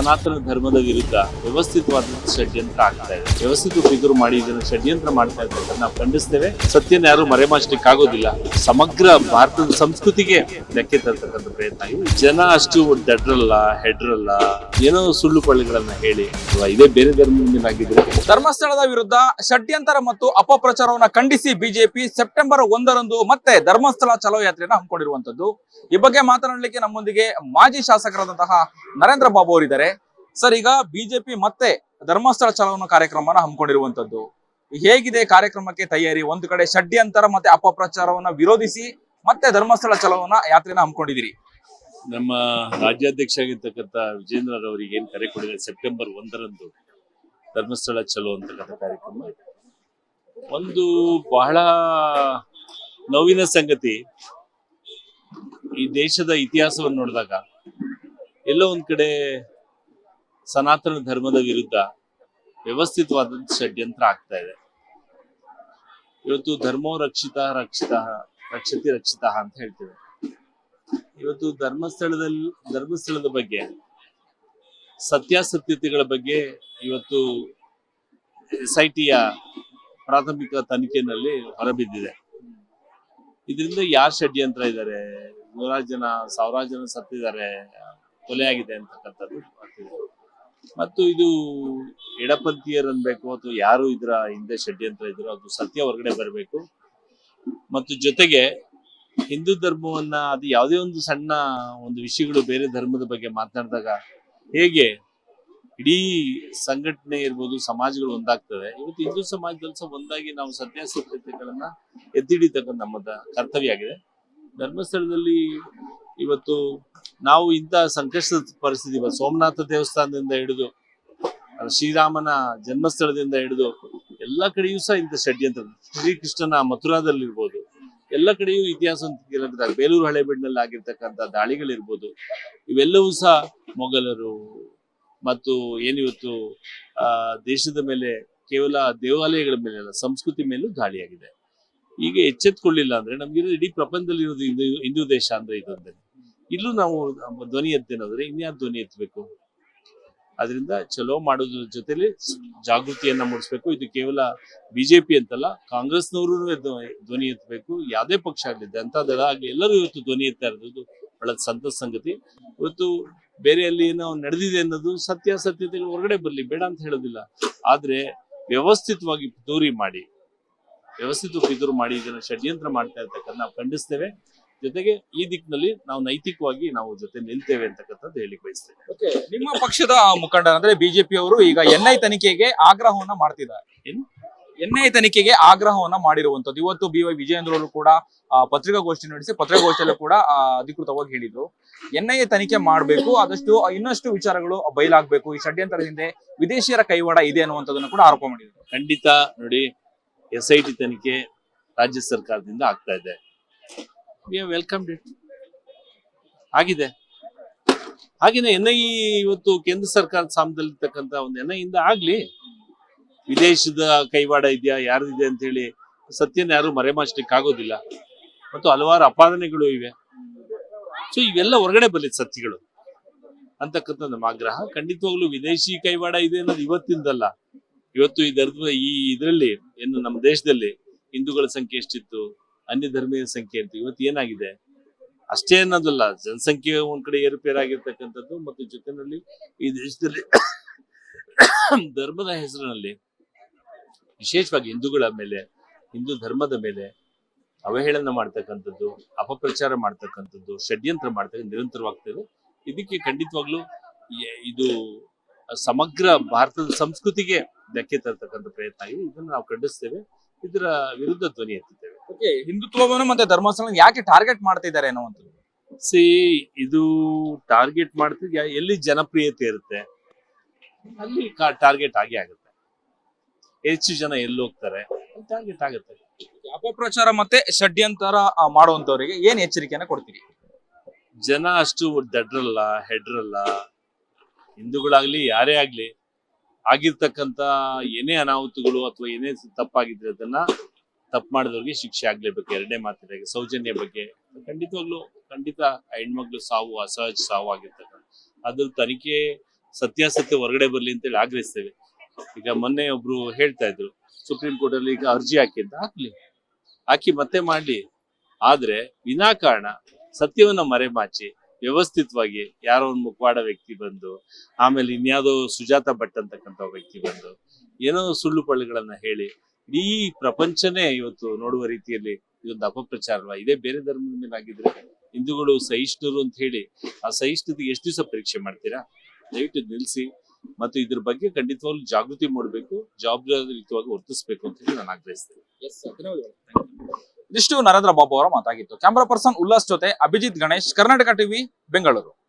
ಸನಾತನ ಧರ್ಮದ ವಿರುದ್ಧ ವ್ಯವಸ್ಥಿತವಾದ ಷಡ್ಯಂತ್ರ ಆಗ್ತಾ ಇದೆ. ವ್ಯವಸ್ಥಿತ ಫಿಗರ್ ಮಾಡಿ ಇದನ್ನು ಷಡ್ಯಂತ್ರ ಮಾಡ್ತಾ ಇದ್ದಾರೆ ನಾವು ಖಂಡಿಸ್ತೇವೆ. ಸತ್ಯನ ಯಾರು ಮರೆಮಾಚಲಿಕ್ಕೆ ಆಗೋದಿಲ್ಲ. ಸಮಗ್ರ ಭಾರತದ ಸಂಸ್ಕೃತಿಗೆ ಧಕ್ಕೆ ತರ್ತಕ್ಕಂಥ ಪ್ರಯತ್ನ. ಇದು ಜನ ಅಷ್ಟು ದಡ್ರಲ್ಲ, ಹೆಡ್ರಲ್ಲ, ಏನೋ ಸುಳ್ಳು ಪಳ್ಳಿಗಳನ್ನ ಹೇಳಿ. ಇದೇ ಬೇರೆ ಧರ್ಮದಿಂದ ಧರ್ಮಸ್ಥಳದ ವಿರುದ್ಧ ಷಡ್ಯಂತರ ಮತ್ತು ಅಪಪ್ರಚಾರವನ್ನ ಖಂಡಿಸಿ ಬಿಜೆಪಿ ಸೆಪ್ಟೆಂಬರ್ ಒಂದರಂದು ಮತ್ತೆ ಧರ್ಮಸ್ಥಳ ಚಲೋ ಯಾತ್ರೆಯನ್ನು ಹಮ್ಮಿಕೊಂಡಿರುವಂತದ್ದು ಈ ಬಗ್ಗೆ ಮಾತನಾಡಲಿಕ್ಕೆ ನಮ್ಮೊಂದಿಗೆ ಮಾಜಿ ಶಾಸಕರಾದಂತಹ ನರೇಂದ್ರ ಬಾಬು ಅವರಿದ್ದಾರೆ. ಸರ್, ಈಗ ಬಿಜೆಪಿ ಮತ್ತೆ ಧರ್ಮಸ್ಥಳ ಚಲೋನ ಕಾರ್ಯಕ್ರಮನ ಹಮ್ಮಿಕೊಂಡಿರುವಂತದ್ದು. ಹೇಗಿದೆ ಕಾರ್ಯಕ್ರಮಕ್ಕೆ ತಯಾರಿ? ಒಂದು ಕಡೆ ಷಡ್ಯಂತರ ಮತ್ತೆ ಅಪಪ್ರಚಾರವನ್ನ ವಿರೋಧಿಸಿ ಮತ್ತೆ ಧರ್ಮಸ್ಥಳ ಚಲೋನ ಯಾತ್ರೆನ ಹಮ್ಮಿಕೊಂಡಿದ್ದೀರಿ? ನಮ್ಮ ರಾಜ್ಯಾಧ್ಯಕ್ಷ ಆಗಿರ್ತಕ್ಕಂಥ ವಿಜೇಂದ್ರರವರಿಗೆ ಏನ್ ಕರೆ ಕೊಡಿದೆ ಸೆಪ್ಟೆಂಬರ್ ಒಂದರಂದು ಧರ್ಮಸ್ಥಳ ಚಲೋ ಅಂತಕ್ಕಂಥ ಕಾರ್ಯಕ್ರಮ. ಒಂದು ಬಹಳ ನೋವಿನ ಸಂಗತಿ, ಈ ದೇಶದ ಇತಿಹಾಸವನ್ನು ನೋಡಿದಾಗ ಎಲ್ಲೋ ಒಂದ್ ಕಡೆ ಸನಾತನ ಧರ್ಮದ ವಿರುದ್ಧ ವ್ಯವಸ್ಥಿತವಾದ ಷಡ್ಯಂತ್ರ ಆಗ್ತಾ ಇದೆ. ಇವತ್ತು ಧರ್ಮೋ ರಕ್ಷಿತ ರಕ್ಷಿತ, ರಕ್ಷತಿ, ರಕ್ಷಿತ ಅಂತ ಹೇಳ್ತೇವೆ. ಇವತ್ತು ಧರ್ಮಸ್ಥಳದಲ್ಲಿ, ಧರ್ಮಸ್ಥಳದ ಬಗ್ಗೆ, ಸತ್ಯಾಸತ್ಯತೆಗಳ ಬಗ್ಗೆ ಇವತ್ತು ಎಸ್ ಐ ಟಿಯ ಪ್ರಾಥಮಿಕ ತನಿಖೆನಲ್ಲಿ ಹೊರಬಿದ್ದಿದೆ. ಇದರಿಂದ ಯಾರು ಷಡ್ಯಂತ್ರ ಇದ್ದಾರೆ? ನೂರಾರು ಜನ, ಸಾವಿರಾರು ಜನ ಸತ್ತಿದ್ದಾರೆ, ಕೊಲೆ ಆಗಿದೆ ಅಂತಕ್ಕಂಥದ್ದು. ಮತ್ತು ಇದು ಎಡಪಂಥೀಯರ್ ಅನ್ಬೇಕು ಅಥವಾ ಯಾರು ಇದರ ಹಿಂದೆ ಷಡ್ಯಂತ್ರ ಇದ್ರು, ಅದು ಸತ್ಯ ಹೊರಗಡೆ ಬರಬೇಕು. ಮತ್ತು ಜೊತೆಗೆ ಹಿಂದೂ ಧರ್ಮವನ್ನ, ಅದು ಯಾವುದೇ ಒಂದು ಸಣ್ಣ ಒಂದು ವಿಷಯಗಳು ಬೇರೆ ಧರ್ಮದ ಬಗ್ಗೆ ಮಾತನಾಡಿದಾಗ ಹೇಗೆ ಇಡೀ ಸಂಘಟನೆ ಇರ್ಬೋದು, ಸಮಾಜಗಳು ಒಂದಾಗ್ತದೆ ಇವತ್ತು ಹಿಂದೂ ಸಮಾಜದಲ್ಲಿ ಸಹ ಒಂದಾಗಿ ನಾವು ಸತ್ಯಾಸತ್ಯತೆಗಳನ್ನ ಎತ್ತಿಡಿತಕ್ಕಂಥ ನಮ್ಮ ಕರ್ತವ್ಯ ಆಗಿದೆ. ಧರ್ಮಸ್ಥಳದಲ್ಲಿ ಇವತ್ತು ನಾವು ಇಂಥ ಸಂಕಷ್ಟದ ಪರಿಸ್ಥಿತಿ ಸೋಮನಾಥ ದೇವಸ್ಥಾನದಿಂದ ಹಿಡಿದು ಶ್ರೀರಾಮನ ಜನ್ಮಸ್ಥಳದಿಂದ ಹಿಡಿದು ಎಲ್ಲ ಕಡೆಯೂ ಸಹ ಇಂಥ ಷಡ್ಯಂತ್ರ ಶ್ರೀಕೃಷ್ಣನ ಮಥುರಾದಲ್ಲಿರ್ಬೋದು. ಎಲ್ಲ ಕಡೆಯೂ ಇತಿಹಾಸ ಬೇಲೂರು ಹಳೆಬೀಡಿನಲ್ಲಿ ಆಗಿರ್ತಕ್ಕಂಥ ದಾಳಿಗಳಿರ್ಬೋದು. ಇವೆಲ್ಲವೂ ಸಹ ಮೊಘಲರು ಮತ್ತು ಏನಿವತ್ತು, ಆ, ದೇಶದ ಮೇಲೆ ಕೇವಲ ದೇವಾಲಯಗಳ ಮೇಲೆ ಅಲ್ಲ, ಸಂಸ್ಕೃತಿ ಮೇಲೂ ದಾಳಿಯಾಗಿದೆ. ಈಗ ಎಚ್ಚೆತ್ಕೊಳ್ಳಿಲ್ಲ ಅಂದ್ರೆ ನಮ್ಗೆ ಇಡೀ ಪ್ರಪಂಚದಲ್ಲಿ ಇರೋದು ಹಿಂದೂ ಹಿಂದೂ ದೇಶ ಅಂದ್ರೆ ಇದೊಂದೇ ಇಲ್ಲೂ ನಾವು ಧ್ವನಿ ಎತ್ತೇನಾದ್ರೆ ಇನ್ಯಾರು ಧ್ವನಿ ಎತ್ತಬೇಕು? ಅದರಿಂದ ಚಲೋ ಮಾಡೋದ್ರ ಜೊತೆಲಿ ಜಾಗೃತಿಯನ್ನ ಮೂಡಿಸ್ಬೇಕು. ಇದು ಕೇವಲ ಬಿಜೆಪಿ ಅಂತಲ್ಲ, ಕಾಂಗ್ರೆಸ್ನವರು ಧ್ವನಿ ಎತ್ತಬೇಕು. ಯಾವುದೇ ಪಕ್ಷ ಆಗಲಿ ಅಂತ ದಳ ಆಗಲಿ, ಎಲ್ಲರೂ ಇವತ್ತು ಧ್ವನಿ ಎತ್ತಾ ಇರೋದು ಬಹಳ ಸಂತಸ ಸಂಗತಿ. ಇವತ್ತು ಬೇರೆ ಅಲ್ಲಿ ಏನೋ ನಡೆದಿದೆ ಅನ್ನೋದು ಸತ್ಯಾಸತ್ಯತೆಗಳು ಹೊರಗಡೆ ಬರಲಿ, ಬೇಡ ಅಂತ ಹೇಳೋದಿಲ್ಲ. ಆದ್ರೆ ವ್ಯವಸ್ಥಿತವಾಗಿ ದೂರಿ ಮಾಡಿ ವ್ಯವಸ್ಥಿತ ಪಿತೂರು ಮಾಡಿ ಇದನ್ನು ಷಡ್ಯಂತ್ರ ಮಾಡ್ತಾ ಇರ್ತಕ್ಕಂಥ ನಾವು ಖಂಡಿಸ್ತೇವೆ. ಜೊತೆಗೆ ಈ ದಿಕ್ಕಿನಲ್ಲಿ ನಾವು ನೈತಿಕವಾಗಿ ನಾವು ಜೊತೆ ನಿಲ್ತೇವೆ ಅಂತಕ್ಕಂಥದ್ದು ಹೇಳಿಕ್ ಬಯಸ್ತೇವೆ ನಿಮ್ಮ ಪಕ್ಷದ ಮುಖಂಡರ ಅಂದ್ರೆ ಬಿಜೆಪಿ ಅವರು ಈಗ ಎನ್ಐ ತನಿಖೆಗೆ ಆಗ್ರಹವನ್ನ ಮಾಡ್ತಿದ್ದಾರೆ. ಎನ್ ಎನ್ಐ ತನಿಖೆಗೆ ಆಗ್ರಹವನ್ನ ಮಾಡಿರುವಂತದ್ದು ಇವತ್ತು ಬಿ ವೈ ವಿಜಯೇಂದ್ರ ಅವರು ಕೂಡ ಪತ್ರಿಕಾಗೋಷ್ಠಿ ನಡೆಸಿ ಪತ್ರಿಕಾಗೋಷ್ಠಿಯಲ್ಲೂ ಕೂಡ ಅಧಿಕೃತವಾಗಿ ಹೇಳಿದ್ರು. ಎನ್ಐಎ ತನಿಖೆ ಮಾಡಬೇಕು ಆದಷ್ಟು ಇನ್ನಷ್ಟು ವಿಚಾರಗಳು ಬಯಲಾಗಬೇಕು. ಈ ಷಡ್ಯಂತ್ರದ ಹಿಂದೆ ವಿದೇಶಿಯರ ಕೈವಾಡ ಇದೆ ಅನ್ನುವಂಥದ್ದನ್ನು ಕೂಡ ಆರೋಪ ಮಾಡಿದ್ರು. ಖಂಡಿತ ನೋಡಿ ಎಸ್ ಐ ಟಿ ತನಿಖೆ ರಾಜ್ಯ ಸರ್ಕಾರದಿಂದ ಆಗ್ತಾ ಇದೆ. ವೆಲ್ಕಮ್ ಇಟ್ ಆಗಿದೆ. ಹಾಗೆಯೇ ಎನ್ ಐ ಇವತ್ತು ಕೇಂದ್ರ ಸರ್ಕಾರದ ಸಾಮದಲ್ಲಿರ್ತಕ್ಕಂಥ ಒಂದು ಎನ್ ಇಂದ ಆಗ್ಲಿ, ವಿದೇಶದ ಕೈವಾಡ ಇದೆಯಾ, ಯಾರ್ದಿದೆ ಅಂತ ಹೇಳಿ ಸತ್ಯನ ಯಾರು ಮರೆಮಾಚಲಿಕ್ಕೆ ಆಗೋದಿಲ್ಲ. ಮತ್ತು ಹಲವಾರು ಅಪಾದನೆಗಳು ಇವೆ. ಸೊ ಇವೆಲ್ಲ ಹೊರಗಡೆ ಬರಲಿ ಸತ್ಯಗಳು. ಅಂತಕ್ಕಂಥ ನಮ್ಮ ಆಗ್ರಹ. ಖಂಡಿತವಾಗ್ಲೂ ವಿದೇಶಿ ಕೈವಾಡ ಇದೆ ಅನ್ನೋದು ಇವತ್ತಿಂದಲ್ಲ. ಇವತ್ತು ಧರ್ಮ ಈ ಇದರಲ್ಲಿ ಏನು ನಮ್ಮ ದೇಶದಲ್ಲಿ ಹಿಂದೂಗಳ ಸಂಖ್ಯೆ ಎಷ್ಟಿತ್ತು? ಅನ್ಯ ಧರ್ಮೀಯ ಸಂಖ್ಯೆ ಅಂತ ಇವತ್ತು ಏನಾಗಿದೆ? ಅಷ್ಟೇ ಅನ್ನೋದಲ್ಲ, ಜನಸಂಖ್ಯೆ ಒಂದ್ ಕಡೆ ಏರುಪೇರಾಗಿರ್ತಕ್ಕಂಥದ್ದು ಮತ್ತು ಜೊತೆನಲ್ಲಿ ಈ ದೇಶದಲ್ಲಿ ಧರ್ಮದ ಹೆಸರಿನಲ್ಲಿ ವಿಶೇಷವಾಗಿ ಹಿಂದೂಗಳ ಮೇಲೆ, ಹಿಂದೂ ಧರ್ಮದ ಮೇಲೆ ಅವಹೇಳನ ಮಾಡ್ತಕ್ಕಂಥದ್ದು, ಅಪಪ್ರಚಾರ ಮಾಡ್ತಕ್ಕಂಥದ್ದು, ಷಡ್ಯಂತ್ರ ಮಾಡ್ತಕ್ಕಂಥ ನಿರಂತರವಾಗ್ತದೆ. ಇದಕ್ಕೆ ಖಂಡಿತವಾಗ್ಲೂ ಇದು ಸಮಗ್ರ ಭಾರತದ ಸಂಸ್ಕೃತಿಗೆ ಧಕ್ಕೆ ತರ್ತಕ್ಕಂಥ ಪ್ರಯತ್ನ ಆಗಿದೆ. ಇದನ್ನು ನಾವು ಖಂಡಿಸ್ತೇವೆ. ಇದರ ವಿರುದ್ಧ ಧ್ವನಿ ಎತ್ತುತ್ತೇವೆ. ಓಕೆ ಹಿಂದುತ್ವವನ್ನು ಮತ್ತೆ ಧರ್ಮಸ್ಥಳ ಯಾಕೆ ಟಾರ್ಗೆಟ್ ಮಾಡ್ತಿದ್ದಾರೆ ಅನ್ನುವಂಥದ್ದು ಸಿ ಇದು ಟಾರ್ಗೆಟ್ ಮಾಡ್ತಿದ್ಯಾ ಎಲ್ಲಿ ಜನಪ್ರಿಯತೆ ಇರುತ್ತೆ ಅಲ್ಲಿ ಟಾರ್ಗೆಟ್ ಆಗೇ ಆಗುತ್ತೆ. ಹೆಚ್ಚು ಜನ ಎಲ್ಲಿ ಹೋಗ್ತಾರೆ ಟಾರ್ಗೆಟ್ ಆಗುತ್ತೆ. ಅಪಪ್ರಚಾರ ಮತ್ತೆ ಷಡ್ಯಂತರ ಮಾಡುವಂತವರಿಗೆ ಏನ್ ಎಚ್ಚರಿಕೆಯನ್ನ ಕೊಡ್ತೀರಿ? ಜನ ಅಷ್ಟು ದಡ್ರಲ್ಲ ಹೆಡ್ರಲ್ಲ ಹಿಂದೂಗಳಾಗ್ಲಿ ಯಾರೇ ಆಗ್ಲಿ ಆಗಿರ್ತಕ್ಕಂತ ಏನೇ ಅನಾಹುತಗಳು ಅಥವಾ ಏನೇ ತಪ್ಪಾಗಿದ್ರೆ ಅದನ್ನ ತಪ್ಪು ಮಾಡಿದವ್ರಿಗೆ ಶಿಕ್ಷೆ ಆಗ್ಲೇಬೇಕು, ಎರಡನೇ ಮಾತಿನಾಗೆ ಸೌಜನ್ಯ ಬಗ್ಗೆ. ಖಂಡಿತವಾಗ್ಲೂ, ಖಂಡಿತ ಹೆಣ್ಮಕ್ಳು ಸಾವು, ಅಸಹಜ ಸಾವು ಆಗಿರ್ತಕ್ಕಂಥ, ಅದ್ರ ತನಿಖೆ ಸತ್ಯಾಸತ್ಯ ಹೊರಗಡೆ ಬರ್ಲಿ ಅಂತೇಳಿ ಆಗ್ರಹಿಸ್ತೇವೆ. ಈಗ ಮೊನ್ನೆ ಒಬ್ರು ಹೇಳ್ತಾ ಇದ್ರು, ಸುಪ್ರೀಂ ಕೋರ್ಟ್ ಅಲ್ಲಿ ಈಗ ಅರ್ಜಿ ಹಾಕಿ ಅಂತ, ಹಾಕ್ಲಿ. ಹಾಕಿ ಮತ್ತೆ ಮಾಡ್ಲಿ. ಆದ್ರೆ ವಿನಾಕಾರಣ ಸತ್ಯವನ್ನ ಮರೆಮಾಚಿ, ವ್ಯವಸ್ಥಿತವಾಗಿ ಯಾರೋ ಒಂದು ಮುಖವಾಡ ವ್ಯಕ್ತಿ ಬಂದು, ಆಮೇಲೆ ಇನ್ಯಾವುದೋ ಸುಜಾತ ಭಟ್ ಅಂತಕ್ಕಂಥ ವ್ಯಕ್ತಿ ಬಂದು, ಏನೋ ಸುಳ್ಳು ಪಳ್ಳಿಗಳನ್ನ ಹೇಳಿ ಇಡೀ ಪ್ರಪಂಚನೇ ಇವತ್ತು ನೋಡುವ ರೀತಿಯಲ್ಲಿ ಇದೊಂದು ಅಪಪ್ರಚಾರವ. ಇದೇ ಬೇರೆ ಧರ್ಮದ ಮೇಲೆ ಆಗಿದ್ರೆ ಹಿಂದೂಗಳು ಸಹಿಷ್ಣುರು ಅಂತ ಹೇಳಿ ಆ ಸಹಿಷ್ಣುತೆಗೆ ಎಷ್ಟು ದಿವಸ ಪರೀಕ್ಷೆ ಮಾಡ್ತೀರಾ? ದಯವಿಟ್ಟು ನಿಲ್ಲಿಸಿ. ಮತ್ತು ಇದ್ರ ಬಗ್ಗೆ ಖಂಡಿತವಾಗ್ಲೂ ಜಾಗೃತಿ ಮೂಡಬೇಕು ಜವಾಬ್ದಾರಿಯುತವಾಗಿ ವರ್ತಿಸಬೇಕು ಅಂತ ಹೇಳಿ ನಾನು ಆಗ್ರಹಿಸ್ತೇನೆ. ಇದಿಷ್ಟು ನರೇಂದ್ರ ಬಾಬು ಅವರ ಮಾತಾಗಿತ್ತು. ಕ್ಯಾಮ್ರಾ ಪರ್ಸನ್ ಉಲ್ಲಾಸ್ ಜೊತೆ Abhijit Ganesh Karnataka TV Bengaluru.